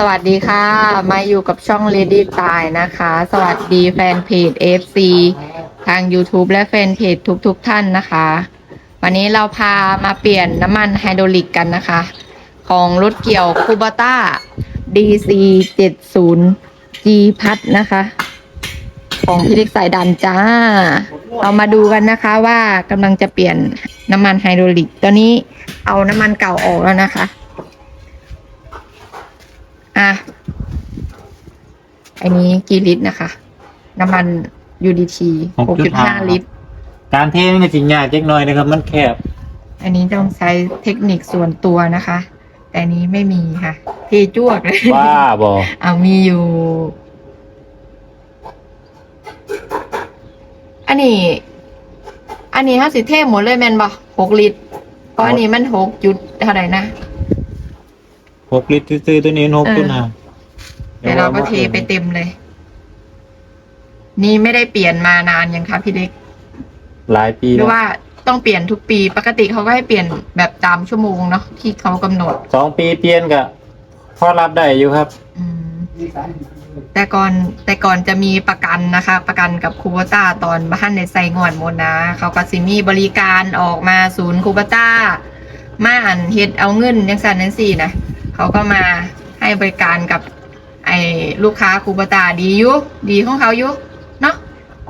สวัสดีค่ะ มาอยู่กับช่อง Lady ตายนะคะ สวัสดีแฟนเพจ FC ทาง YouTube และแฟนเพจทุกๆทท่านนะคะ วันนี้เราพามาเปลี่ยนน้ำมันไฮดรอลิกกันนะคะ ของรถเกี่ยวคูบ a ต้า DC 70 G พัดนะคะ ของพี่เล็กสายดันจ้าเรามาดูกันนะคะว่ากำลังจะเปลี่ยนน้ำมันไฮดรอลิก ตอนนี้เอาน้ำมันเก่าออกแล้วนะคะ อะ อันนี้กี่ลิตรนะคะ น้ำมัน UDT 6.5 ลิตร การเทนี่จริงยากเล็กน้อยนะครับ มันแคบ อันนี้ต้องใช้เทคนิคส่วนตัวนะคะ แต่อันนี้ไม่มีค่ะ เทจวกเลยบ้าบอเอามีอยู่ อันนี้ อันนี้ห้าสิเทหมดเลยแมนบ่หกลิตรเพราะอันนี้มันหกจุดเท่าไหร่นะ หกลิตรซื้อๆตัวนี้หกเออตัวนะเดี๋ยวเราก็เทไปเต็มเลย นี่ไม่ได้เปลี่ยนมานานยังคะพี่เล็ก หลายปีหรืแล้อวว่าต้องเปลี่ยนทุกปี ปกติเขาก็ให้เปลี่ยนแบบตามชั่วโมงเนาะที่เขากำหนดสองปีเปลี่ยนกะพอรับได้อยู่ครับอืมแต่ก่อนแต่ก่อนจะมีประกันนะคะ ประกันกับคูบต้าตอนบ้านในไซงอนหมดนะเขาก็สิมีบริการออกมาศูนย์คูบต้ามาอันเฮ็ดเอาเงินยังสันนันสี่นะ เขาก็มาให้บริการกับ ไอ้ลูกค้าคูบต้าดีอยู่ดีของเขาอยู่เนาะ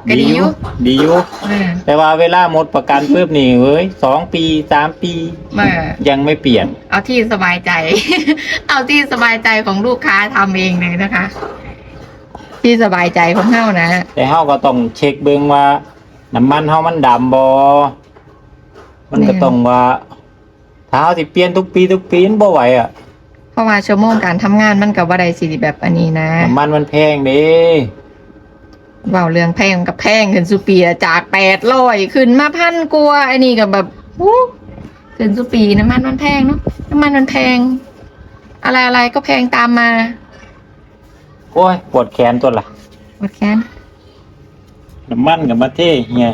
ก็ดีอยู่ดีอยู่เออแต่ว่าเวลาหมดประกันปุ๊บนี่เว้ยสองปีสามปี เออยังไม่เปลี่ยน เอาที่สบายใจ เอาที่สบายใจของลูกค้าทำเองเลยนะคะ ที่สบายใจของเฮานะ แต่เฮาก็ต้องเช็คเบิ่งว่าน้ำมันเฮามันดำบ่มันก็แน่ต้องว่า ถ้าเฮาสิเปลี่ยนทุกปีทุกปีมันบ่ไหวอะ เพราะว่าชั่วโมงการทำงานมันกับว่าใดสิแบบอันนี้นะน้ำมันมันแพงเด้เว่าเรื่องแพงกับแพงขึ้นสุปีละจากแปดร้อยขึ้นมาพันกว่าไอ้นี่กับแบบหูขึ้นสุปีน้ำมันมันแพงเนาะน้ำมันมันแพง อะไรอะไรก็แพงตามมา โอ้ยปวดแขนตัวละหมดแค้นน้ำมันกับมาเทเฮีย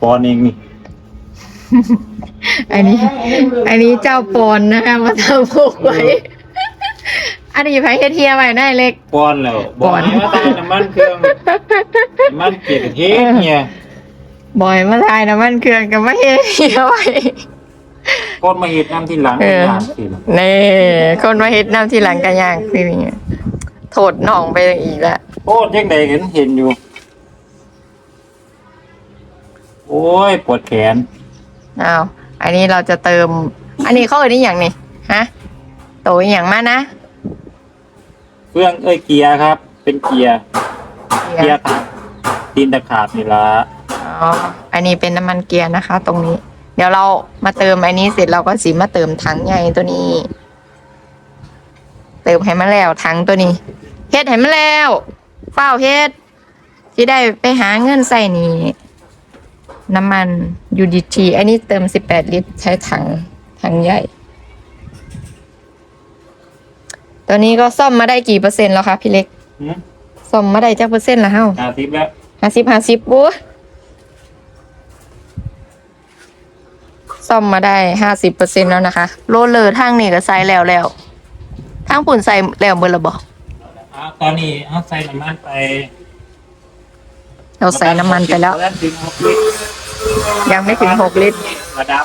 ปอนเองนี่อันนี้ อันนี้เจ้าปอนนะคะมาทำพกไว้ อันนี้ไผเฮ็ดเฮียไว้ได้เล็กปอนแล้วปอนบกให้มาใส่น้ำมันเครื่องน้ำมันเกียร์เทศเฮียบ่อยมาทายน้ำมันเครื่องกับมาเฮ็ดเฮียไว้ก้นมาเห็ดน้ำที่หลังเออ ยากสิล่ะนี่คนมาเฮ็ดน้ำที่หลังกันย่างคืออย่างเงี้ยโทษน้องไปอีกแล้วโอ้ยังไงเห็นเห็นอยู่ โอ้ยปวดแขนอ้าวอันนี้เราจะเติม อันนี้เขาเอ่ยนี่อย่างนี่ฮะโตอหย่างมานะ เครื่องเอ้ยเกียร์ครับ เป็นเกียร์เกียร์ขาดตีนตะขาบนี่ละอ๋ออันนี้เป็นน้ำมันเกียร์นะคะ ตรงนี้ เดี๋ยวเรามาเติมอันนี้เสร็จเราก็สีมาเติมถังใหญ่ตัวนี้ เติมให้มาแล้วถังตัวนี้เฮ็ดให้มาแล้วเฝ้าวเฮ็ดที่ได้ไปหาเงินใส่นี่น้ำมัน UDT อันนี้เติม 18 ลิตรใช้ถังถังใหญ่ ตัวนี้ก็ซ่อมมาได้กี่เปอร์เซ็นต์แล้วคะพี่เล็กหืมซ่อมมาได้จักเปอร์เซ็นต์แล้วเฮาห้าสิบแล้วห้าสิบห้าสิบบูซ่อมมาได้ห้าสิบเปอร์เซ็นแล้วนะคะ โรลเลอร์ทางนี่ก็ใส่แล้วแล้วทางปุ่นใส่แล้วเบอร์ละบอกอะตอนนี้เอาใส่น้ำมันไปเราใส่น้ำมันไปแล้วระดับถึงหกลิตรยังไม่ถึงหกลิตรระดับ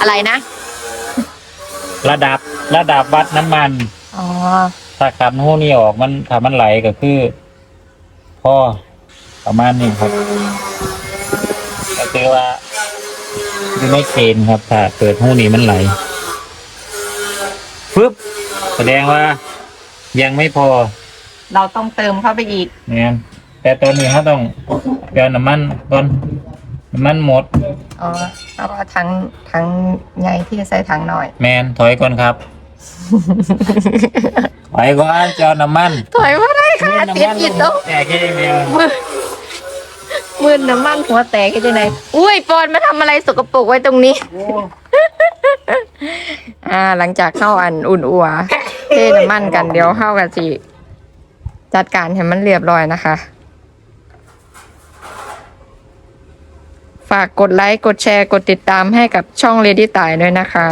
อะไรนะ ระดับระดับวัดน้ำมัน อ๋อ ถ้าขันหูนี่ออกมันถ้ามันไหลก็คือพ่อประมาณนี้ครับ ก็คือว่าอยู่ในเกณฑ์ครับ ถ้าเกิดหูนี้มันไหลปึ๊บแสดงว่า ยังไม่พอเราต้องเติมเข้าไปอีก เนี่ยแต่ตัวนี้เขาต้องเปลี่ยนน้ำมันก่อน น้ำมันหมด อ๋อเอาถังถังใหญ่ที่ใส่ถังหน่อย แมนถอยก่อนครับ ถอยก่อนเจาน้ำมันถอยมาได้ค่ะติดอีกต้องแต่แค่เดียวมือมือน้ำมันหัวแตกกันจังไหนอุ้ยปอนมาทำอะไรสกปรกไว้ตรงนี้ อ่า หลังจากเข้าอันอุ่นอัวเทน้ำมันกันเดี๋ยวเข้ากันสิจัดการให้มันเรียบร้อยนะคะ ฝากกดไลค์ กดแชร์ กดติดตามให้กับช่องเลดี้ตายด้วยนะคะ